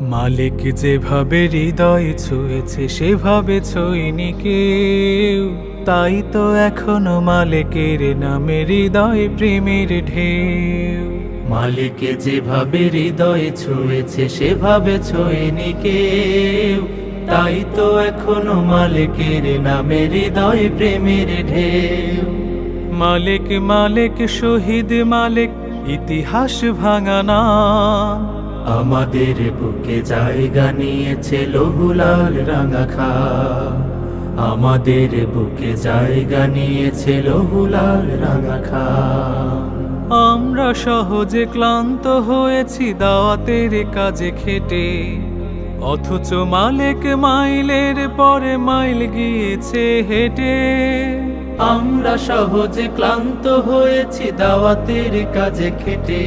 মালিক যেভাবে হৃদয় ছুঁয়েছে, সেভাবে ছুঁইনি কেউ। তাই তো এখনও মালিকের নামে হৃদয় প্রেমের ঢেউ। মালিক যেভাবে হৃদয় ছুঁয়েছে, সেভাবে ছোঁয়নি কেউ। তাই তো এখনও মালিকের নামে হৃদয় প্রেমের ঢেউ। মালিক মালিক, শহীদ মালিক, ইতিহাস ভাঙানা আমাদের বুকে জায়গা নিয়েছে লহুলাল রাঙা খা আমাদের বুকে জায়গা নিয়েছে লহুলাল রাঙা খা আমরা সহজে ক্লান্ত হয়েছি দাওয়াতের কাজে খেটে। অথচ মালিক মাইলের পরে মাইল গিয়েছে হেঁটে। আমরা সহজে ক্লান্ত হয়েছি দাওয়াতের কাজে খেটে।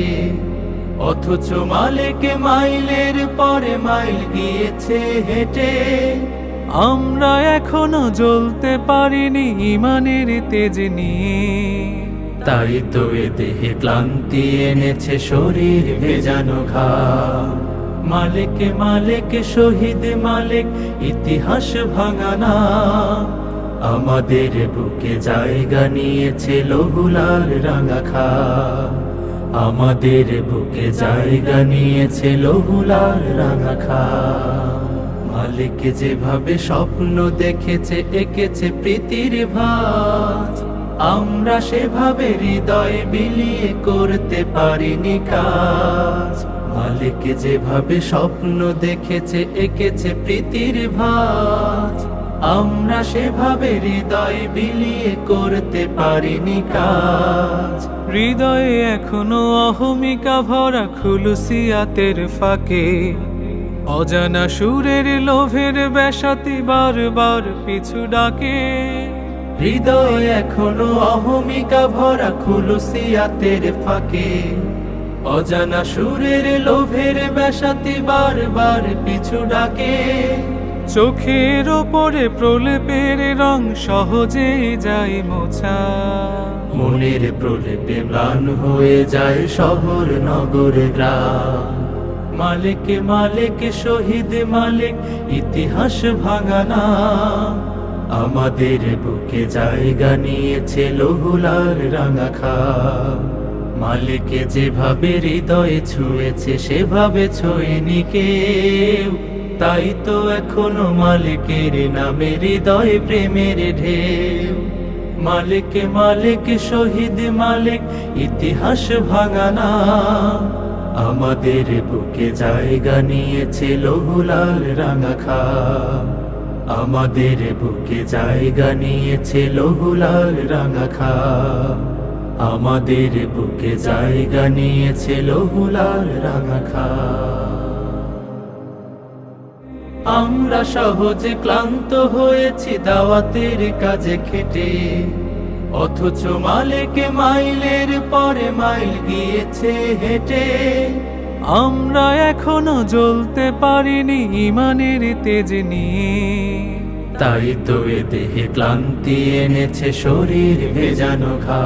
অথচ মালিক মাইলের পরে মাইল গিয়েছে হেঁটে। আমরা এখনও জ্বলতে পারিনি ইমানের তেজ নিয়ে। তাই তো এ দেহে ক্লান্তি এনেছে শরীর ভেজানো ঘা মালিক মালিক, শহীদ মালিক, ইতিহাস ভাঙানা আমাদের বুকে জায়গা নিয়েছে লহুলাল রাঙা খা আমাদের বুকে জায়গা নিয়েছে লহুলাল রাঙা খা মালিক যেভাবে স্বপ্ন দেখেছে, এঁকেছে প্রীতির ভাজ। আমরা সেভাবে হৃদয় বিলিয়ে করতে পারিনি কাজ। মালিক যেভাবে স্বপ্ন দেখেছে, এঁকেছে প্রীতির ভাজ। আমরা সেভাবে হৃদয় বিলিয়ে করতে পারিনি কাজ। হৃদয়ে এখনও অহমিকা ভরা খুলুসিয়াতের ফাঁকে। অজানা সুরের লোভের বেসাতি বারবার পিছু ডাকে। হৃদয় এখনও অহমিকা ভরা খুলুসিয়াতের ফাঁকে। অজানা সুরের লোভের বেসাতি বারবার পিছু ডাকে। চোখের ওপরে প্রলেপের রং সহজে যায় মোছা। মনের প্রলেপে ম্লান হয়ে যায় শহর, নগর, গ্রাম। মালিক মালিক, শহীদ, মালিক, ইতিহাস ভাঙানা আমাদের বুকে জায়গা নিয়েছে লহুলাল রাঙা খা মালিক যেভাবে হৃদয়ে ছুঁয়েছে, সেভাবে ছোঁয়নি কেউ। তাই তো এখনও মালিকের নামে হৃদয় প্রেমের ঢেউ। মালিক মালিক, শহীদ মালিক, ইতিহাস ভাঙানা আমাদের বুকে জায়গা নিয়েছে লহুলাল রাঙা খা আমাদের বুকে জায়গা নিয়েছে লহুলাল রাঙা খা আমাদের বুকে জায়গা নিয়েছে লহুলাল রাঙা খা আমরা সহজে ক্লান্ত হয়েছি, দাওয়াতের কাজে খেটে। অথচ মালিক মাইলের পরে মাইল গিয়েছে হেঁটে। আমরা এখনও জ্বলতে পারিনি ইমানের তেজ নিয়ে। তাই তো এ দেহে ক্লান্তি এনেছে শরীর ভেজানো ঘা।